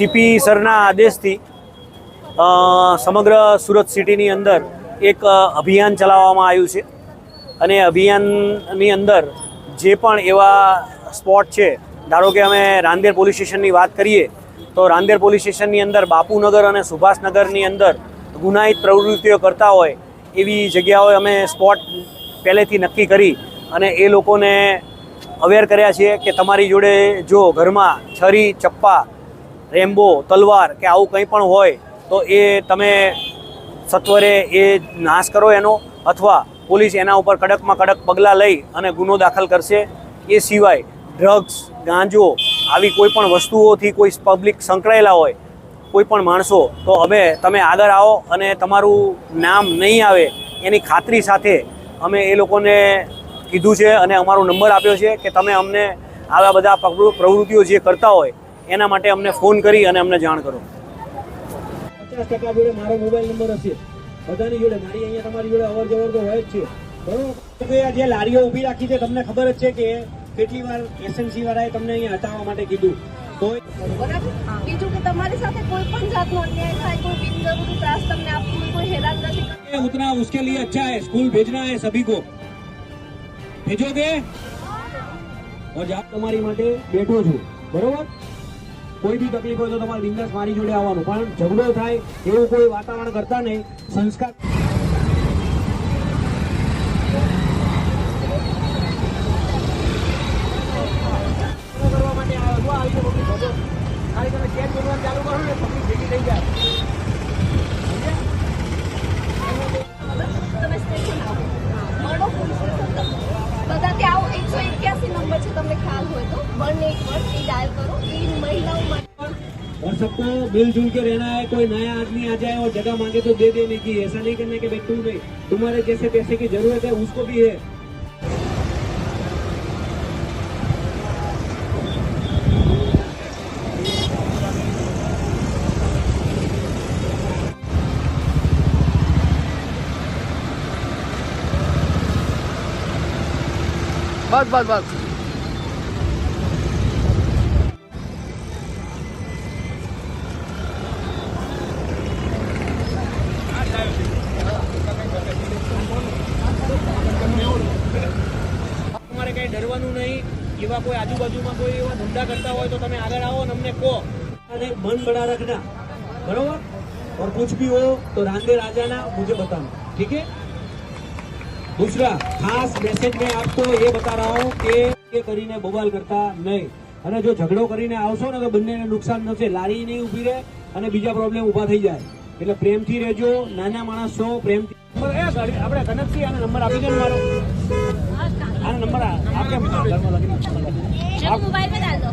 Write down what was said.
CP સરના આદેશથી સમગ્ર સુરત સિટીની અંદર એક અભિયાન ચલાવવામાં આવ્યું છે. અને અભિયાનની અંદર જે પણ એવા સ્પોટ છે, ધારો કે અમે રાંદેર પોલીસ સ્ટેશનની વાત કરીએ, તો રાંદેર પોલીસ સ્ટેશનની અંદર બાપુનગર અને સુભાષનગરની અંદર ગુનાહિત પ્રવૃત્તિઓ કરતા હોય, એવી જગ્યાઓએ અમે સ્પોટ પહેલેથી નક્કી કરી અને એ લોકોને અવેર કર્યા છીએ કે તમારી જોડે જો ઘરમાં છરી, ચપ્પા રેમ્બો, તલવાર કે આવું કંઈ પણ હોય, તો એ તમે સત્વરે એ નાશ કરો એનો અથવા પોલીસ એના ઉપર કડકમાં કડક પગલાં લઈ અને ગુનો દાખલ કરશે. એ સિવાય ડ્રગ્સ ગાંજો આવી કોઈ પણ વસ્તુઓથી કોઈ પબ્લિક સંકળાયેલા હોય, કોઈ પણ માણસો, તો હવે તમે આગળ આવો અને તમારું નામ નહીં આવે એની ખાતરી સાથે અમે એ લોકોને કીધું છે અને અમારો નંબર આપ્યો છે કે તમે અમને આવા બધા પ્રવૃત્તિઓ જે કરતા હોય એના માટે અમને ફોન કરી અને અમને જાણ કરો. પચાસ ટકા જોડે મારો મોબાઈલ નંબર હશે. બધાની જોડે. મારી અહીંયા તમારી જોડે અવર જવર તો હોય જ છે. બરોબર? જે લારીઓ ઊભી રાખી છે તમને ખબર જ છે કે કેટલી વાર એસએમસી વાળાએ તમને અહીંયા હટાવવા માટે કીધું. તો બીજું તમારી સાથે કોઈ પણ જાતનો અન્યાય થાય અચ્છા સ્કૂલ ભેજના હે સભી કો? ભેજોગે और જાત તમારી માટે બેઠો છું. બરોબર? કોઈ બી તકલીફ હોય તો તમારે બિંદાસ મારી જોડે આવવાનું. પણ ઝઘડો થાય એવું કોઈ વાતાવરણ કરતા નહીં. સંસ્કાર કરવા માટે આવી ચાલુ કરો ને પબ્લિક ભેગી થઈ જાય. और सबको मिलजुल के रहना है कोई नया आदमी आ जाए और जगह मांगे तो दे देने की ऐसा नहीं करने के बेटू में तुम्हारे जैसे पैसे की ज़रूरत है उसको भी है। बस बस बस। ડરવાનું નહીં. એવા કોઈ આજુબાજુમાં કોઈ એવા ધંધા કરતા હોય તો તમે આગળ આવો અને અમને કહો. અને મન બડા રખના બરોબર? ઓર કુછ ભી હો તો રાંધે રાજાના મુજે બતાવો ઠીક હે? दूसरा ખાસ મેસેજ મેં આપકો એ બતા રહા હું કે એ કરીને બવાલ કરતા નહીં. અને જો ઝઘડો કરીને આવશો ને તો બંનેને નુકસાન થશે. લારી નહીં ઊભી રહે અને બીજા પ્રોબ્લેમ ઊભા થઈ જાય. એટલે પ્રેમથી રહેજો, નાના માણસ છો, પ્રેમથી આપણે કનકથી આનો નંબર આપી દે મારો. આનો નંબર આપણે ઘરમાં લખી મોબાઈલ પર ડાલ દો.